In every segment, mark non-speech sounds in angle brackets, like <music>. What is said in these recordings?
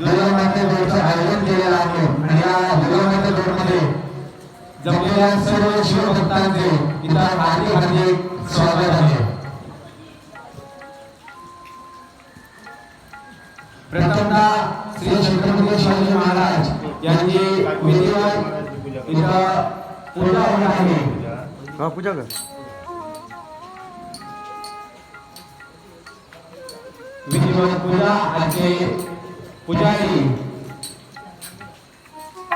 दौडचं आयोजन केलेलं आहे. आणि या दुर्गामाते दौडमध्ये जमलेल्या सर्व शिवभक्तांचे इथं हार्दिक हार्दिक स्वागत आहे. श्री छत्रपती शिवाजी महाराज यांची विधिवत इथं पूजा होत आहे. पूजा कर. विधिवत पूजा आजचे पुजारी।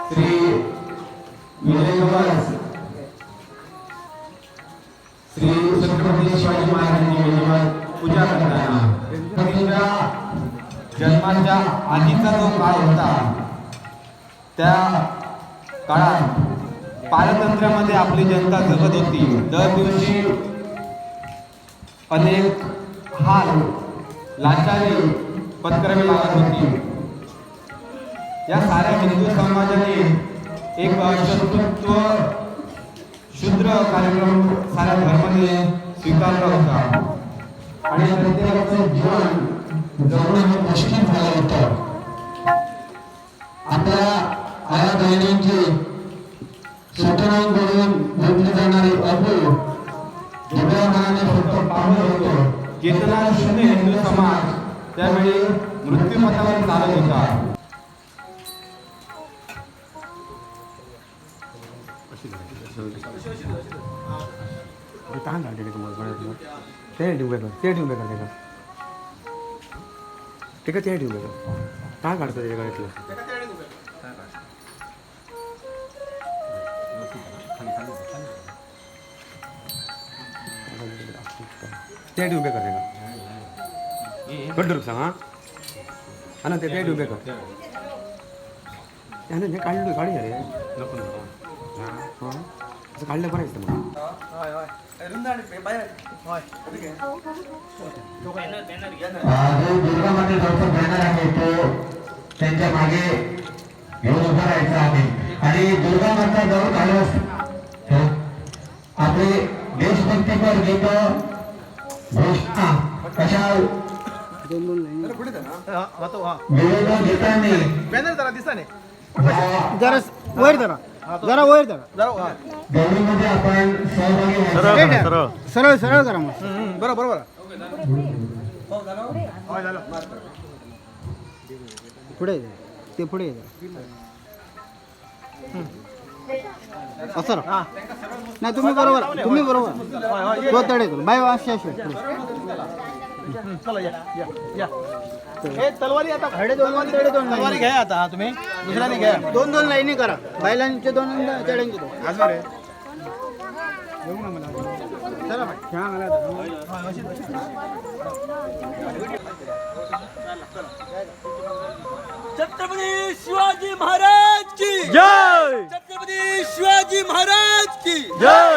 श्री विजय श्री छत्रपती शिवाजी महाराजांनी विधिवत पूजा करताना जन्माच्या आधीचा जो काळ होता त्या काळात पारतंत्र्यामध्ये आपली जनता जगत होती. दर दिवशी अनेक हाल लाचारी पत्करावी लागत होती. या साऱ्या हिंदू समाजाने एक शत्रुत्व शूद्र कार्यक्रम साऱ्या धर्माने स्वीकारला होता. आणि प्रत्येकाचं जीवन जगणं मुश्किल झालं होतं. आपल्या आया बहिणींची सूचनांकडून घेतली जाणारी अबू दुसऱ्या मनाने फक्त पाहत होतो. चेतना शून्य हिंदू समाज त्यावेळी मृत्यूपथावर चालत होता. தாங்க அப்படி எடுக்கும்போது தேடி போயிடலாம் தேடி போயிடலாம் கேட்கலாம் டிக்க தேடி போயிடலாம் தாங்க அடுத்தது கழுத்தில் தேடி ಬೇಕಾ ದೊಡ್ಡ ರೂಪಾಯಿ ಅಣ್ಣ ತೇಡಿ ಬೇಕು ಅಣ್ಣ ಕಳ್ಳು ಕಳಿಯಾರೆ ಹಾಂ सांग हा हा ना ते ते ठेवू बेकार त्यानं हे काढलं काढी रे नको नको हां असं काढलं बरं आहे मग जो दुर्गामध्ये जो बॅनर आहे तो त्यांच्या मागे घेऊन उभा राहायचा आहे आणि दुर्गा माता जवळ आलो आपले देशभक्तीपर गीत घोषणा अशा विविध गीतांनी बॅनर जरा दिसा नाही या जरा वर धरा जरा वर धरा जरा व्हायचं. सरळ सरळ. करा मग. बरं बरोबर पुढे जा. ते पुढे. असं. नाही तुम्ही बरोबर तुम्ही बरोबर. तो तडे करू. बाय पुढे. चला या या. तलवारी आता तडे दोन दोन तडे दोन तलवारी लाईनी. घ्या आता हा तुम्ही. दुसऱ्याने घ्या. दोन दोन लाईनी करा. बैलांचे दोन चला मला. छत्रपती शिवाजी महाराज की! जय! छत्रपती शिवाजी महाराज की! जय!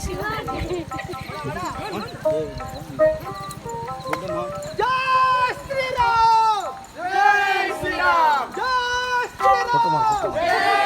शिवाजी एवढं म्हणून कर. जय श्रीराम जय श्रीराम जय श्रीराम जय श्रीराम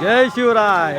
जय शिवराय.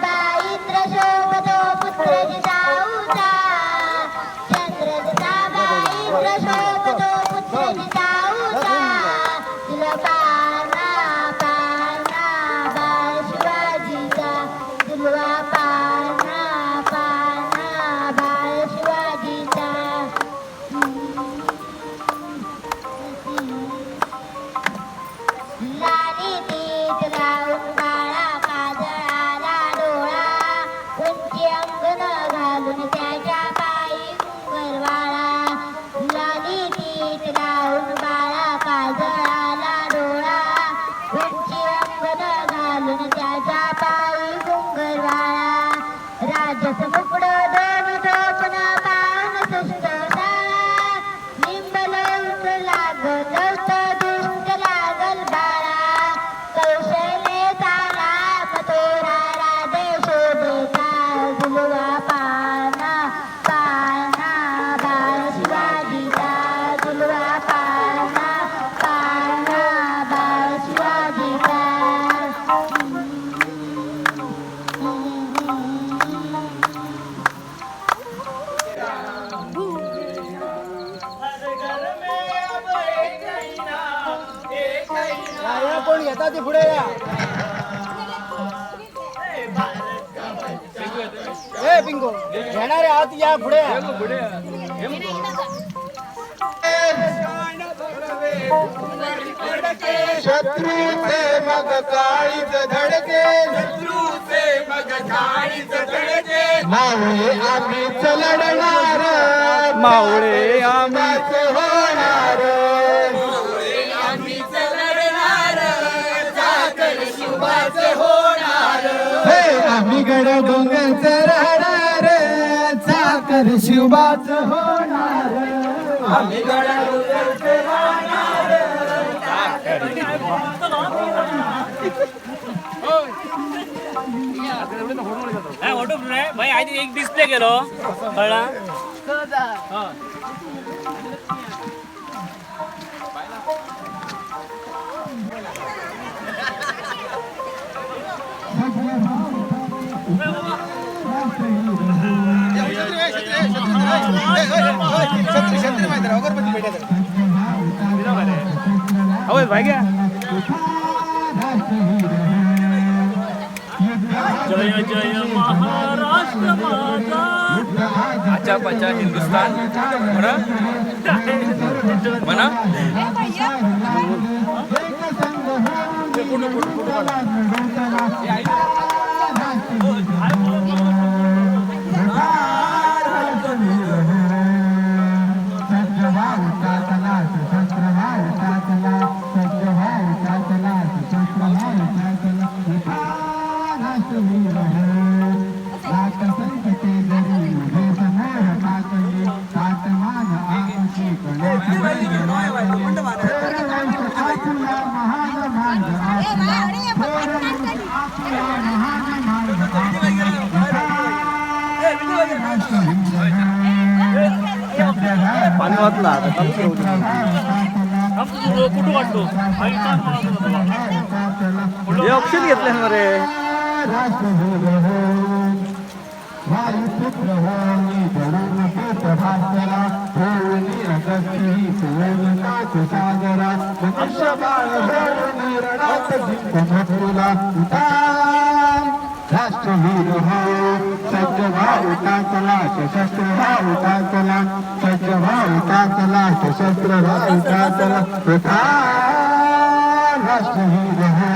La कोण? घेता ते पुढे या. ए पिंको घेणारे आहात या पुढे या. शत्रूचे मग काळीच धडके शत्रूचे मग काळीच धडके. मावळे आम्हीच लढणार. मावळे आम्ही होणार. आम्ही गड डोंगरच राहणार चाकर शिवबाच होणार. आम्ही ऑटो नाही भाई आधी एक डिस्प्ले केलो. कळला? अहो भाई घ्या जय जय महाराष्ट्र माता अच्छा पचा हिंदुस्तान म्हणा म्हणा संकटे जरी कुठं वाटतो हे ऑप्शन घेतलं मरे रे वायुपुत्र सागरा मनुष्य बाळ हो सज्ज भाऊ चला सशस्त्र भाऊ चला सज्ज भाऊ चला सशस्त्र भाऊ चला उतार राष्ट्रवीर हो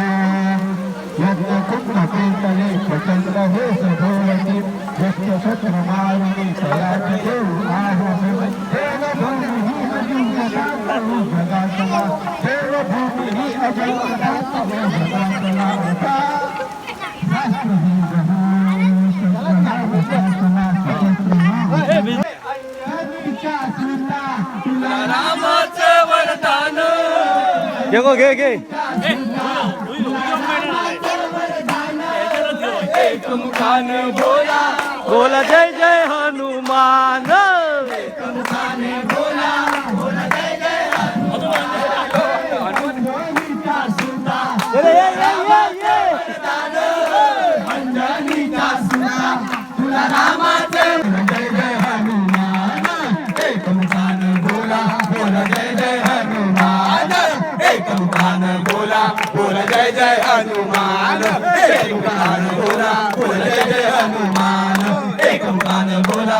यज्ञ कुंभ कीर्तने स्वतंत्र हे सभोवती यज्ञ शस्त्र मारुणी तयाची देव आहो देवभूमी ही अजिंक्यता जगातला देवभूमी ही अजिंक्यता जगातला 여거 개 개. બોલા જય જય હનુમાન. बोला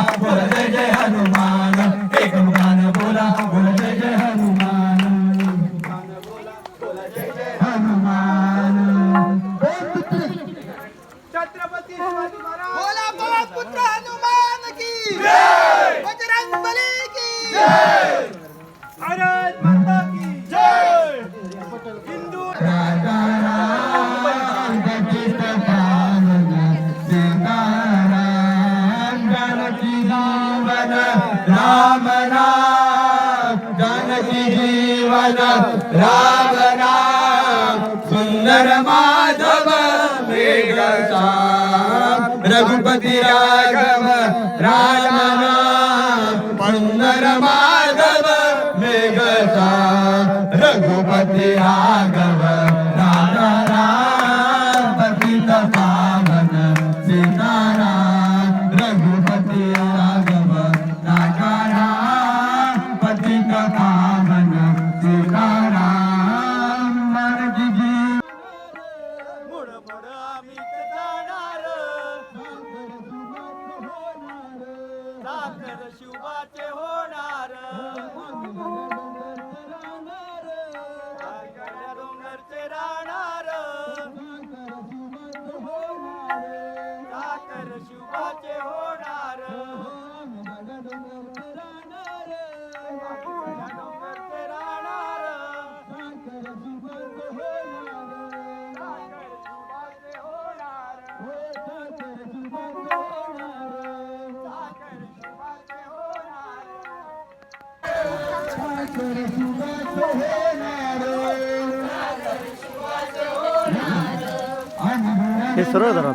राम राम जानकी जीवन राम राम सुंदर माधव मेघसा रघुपति राघव राम राम सुंदर माधव हे सरळ धरा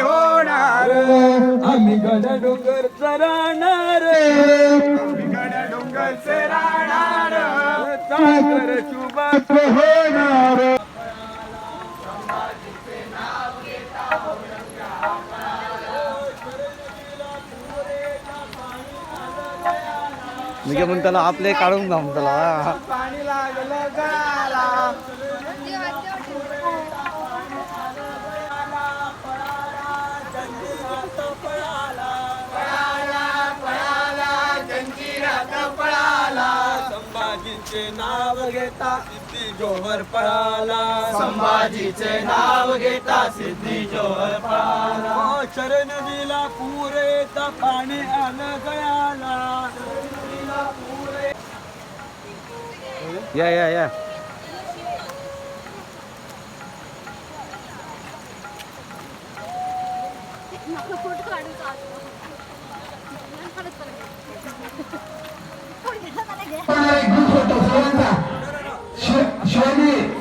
होणार. आम्ही गड डोंगर राहणार गड डोंगरचे राहणार शिवाचे होणार. मी काय म्हणतो त्याला आपले काढून घाम त्याला. नाव घेता सिद्धी जोहर पळाला. संभाजीचे नाव घेता सिद्धी जोहर पळाला. ओ शरण दिला पुरेचा पाणी आलं गळाला या या या. <laughs> फोटो काढू 하나님